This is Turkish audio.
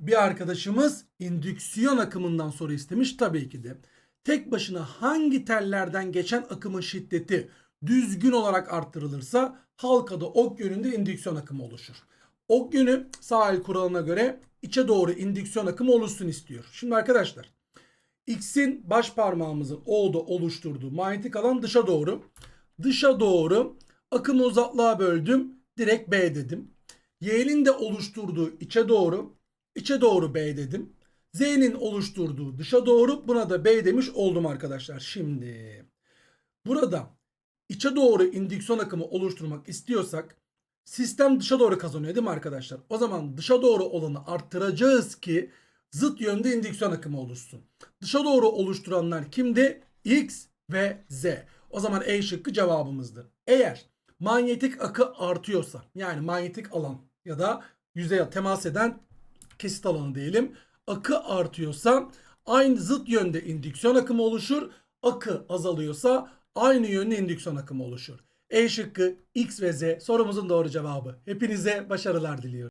Bir arkadaşımız indüksiyon akımından soru istemiş tabii ki de. Tek başına hangi tellerden geçen akımın şiddeti düzgün olarak arttırılırsa halkada ok yönünde indüksiyon akımı oluşur. Ok yönü sağ el kuralına göre içe doğru indüksiyon akımı oluşsun istiyor. Şimdi arkadaşlar X'in baş parmağımızın O'da oluşturduğu manyetik alan dışa doğru. Dışa doğru akımı uzaklığa böldüm. Direkt B dedim. Y'nin de oluşturduğu içe doğru. İçe doğru B dedim. Z'nin oluşturduğu dışa doğru. Buna da B demiş oldum arkadaşlar. Şimdi burada içe doğru indüksiyon akımı oluşturmak istiyorsak sistem dışa doğru kazanıyor değil mi arkadaşlar? O zaman dışa doğru olanı arttıracağız ki zıt yönde indüksiyon akımı oluşsun. Dışa doğru oluşturanlar kimdi? X ve Z. O zaman E şıkkı cevabımızdır. Eğer manyetik akı artıyorsa yani manyetik alan ya da yüzeye temas eden kesit alanı diyelim. Akı artıyorsa aynı zıt yönde indüksiyon akımı oluşur. Akı azalıyorsa aynı yönde indüksiyon akımı oluşur. E şıkkı X ve Z sorumuzun doğru cevabı. Hepinize başarılar diliyorum.